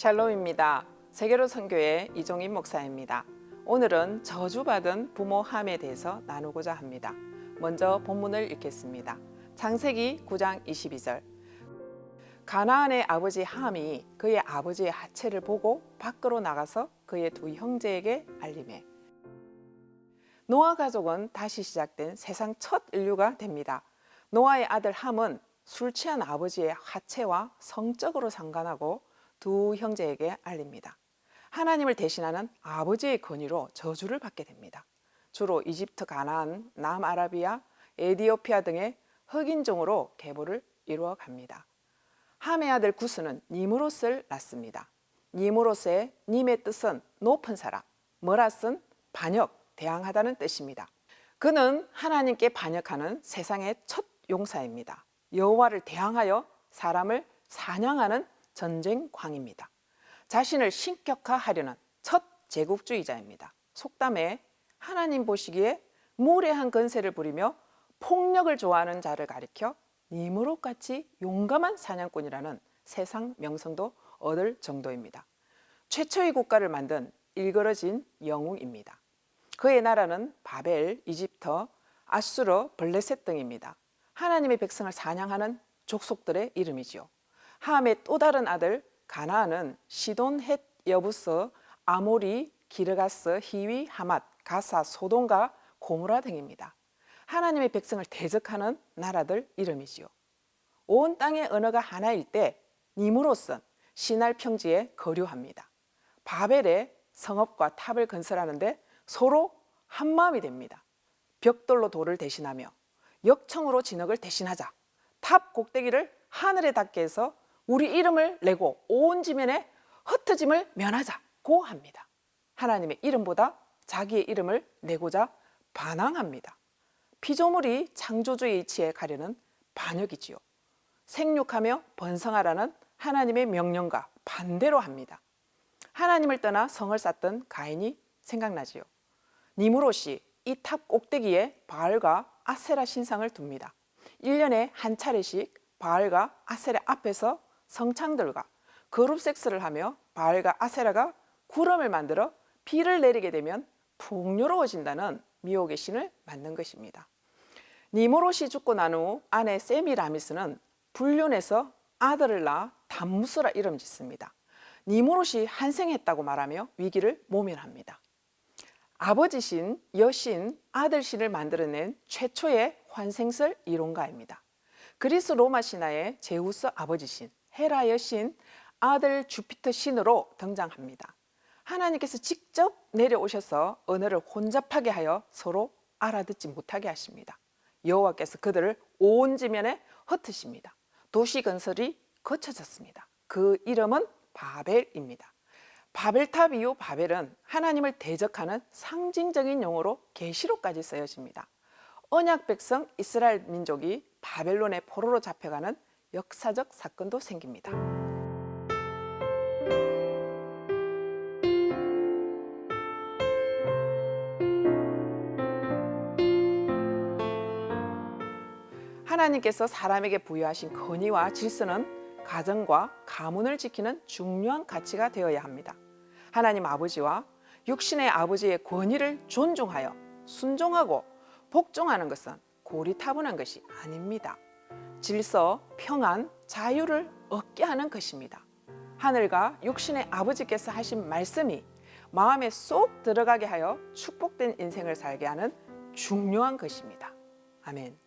샬롬입니다. 세계로 선교의 이종인 목사입니다. 오늘은 저주받은 부모 함에 대해서 나누고자 합니다. 먼저 본문을 읽겠습니다. 창세기 9장 22절. 가나안의 아버지 함이 그의 아버지의 하체를 보고 밖으로 나가서 그의 두 형제에게 알림해. 노아 가족은 다시 시작된 세상 첫 인류가 됩니다. 노아의 아들 함은 술 취한 아버지의 하체와 성적으로 상관하고 두 형제에게 알립니다. 하나님을 대신하는 아버지의 권위로 저주를 받게 됩니다. 주로 이집트, 가나안, 남아라비아, 에디오피아 등의 흑인종으로 계보를 이루어 갑니다. 함의 아들 구스는 니무롯을 낳습니다. 니무롯의 님의 뜻은 높은 사람, 머라슨 반역, 대항하다는 뜻입니다. 그는 하나님께 반역하는 세상의 첫 용사입니다. 여호와를 대항하여 사람을 사냥하는 전쟁 광입니다. 자신을 신격화하려는 첫 제국주의자입니다. 속담에 하나님 보시기에 무례한 건세를 부리며 폭력을 좋아하는 자를 가리켜 니무롯같이 용감한 사냥꾼이라는 세상 명성도 얻을 정도입니다. 최초의 국가를 만든 일그러진 영웅입니다. 그의 나라는 바벨, 이집트, 아수르, 블레셋 등입니다. 하나님의 백성을 사냥하는 족속들의 이름이지요. 함의 또 다른 아들 가나안은 시돈, 헷, 여부스, 아모리, 기르가스, 히위, 하맛, 가사, 소돔과 고무라 등입니다. 하나님의 백성을 대적하는 나라들 이름이지요. 온 땅의 언어가 하나일 때 니무롯은 시날 평지에 거류합니다. 바벨에 성읍과 탑을 건설하는데 서로 한 마음이 됩니다. 벽돌로 돌을 대신하며 역청으로 진흙을 대신하자. 탑 꼭대기를 하늘에 닿게 해서 우리 이름을 내고 온 지면에 흩어짐을 면하자고 합니다. 하나님의 이름보다 자기의 이름을 내고자 반항합니다. 피조물이 창조주의 이치에 가려는 반역이지요. 생육하며 번성하라는 하나님의 명령과 반대로 합니다. 하나님을 떠나 성을 쌓던 가인이 생각나지요. 니무롯이 이 탑 꼭대기에 바알과 아세라 신상을 둡니다. 1년에 한 차례씩 바알과 아세라 앞에서 성창들과 그룹 섹스를 하며 바알과 아세라가 구름을 만들어 비를 내리게 되면 풍요로워진다는 미혹의 신을 만든 것입니다. 니모롯이 죽고 난 후 아내 세미라미스는 불륜해서 아들을 낳아 담무스라 이름 짓습니다. 니모롯이 한생했다고 말하며 위기를 모면합니다. 아버지 신, 여신, 아들 신을 만들어낸 최초의 환생설 이론가입니다. 그리스 로마 신화의 제우스 아버지 신, 헤라 여신, 아들 주피터 신으로 등장합니다. 하나님께서 직접 내려오셔서 언어를 혼잡하게 하여 서로 알아듣지 못하게 하십니다. 여호와께서 그들을 온 지면에 흩으십니다. 도시 건설이 거쳐졌습니다. 그 이름은 바벨입니다. 바벨탑 이후 바벨은 하나님을 대적하는 상징적인 용어로 계시록까지 쓰여집니다. 언약 백성 이스라엘 민족이 바벨론의 포로로 잡혀가는 역사적 사건도 생깁니다. 하나님께서 사람에게 부여하신 권위와 질서는 가정과 가문을 지키는 중요한 가치가 되어야 합니다. 하나님 아버지와 육신의 아버지의 권위를 존중하여 순종하고 복종하는 것은 고리타분한 것이 아닙니다. 질서, 평안, 자유를 얻게 하는 것입니다. 하늘과 육신의 아버지께서 하신 말씀이 마음에 쏙 들어가게 하여 축복된 인생을 살게 하는 중요한 것입니다. 아멘.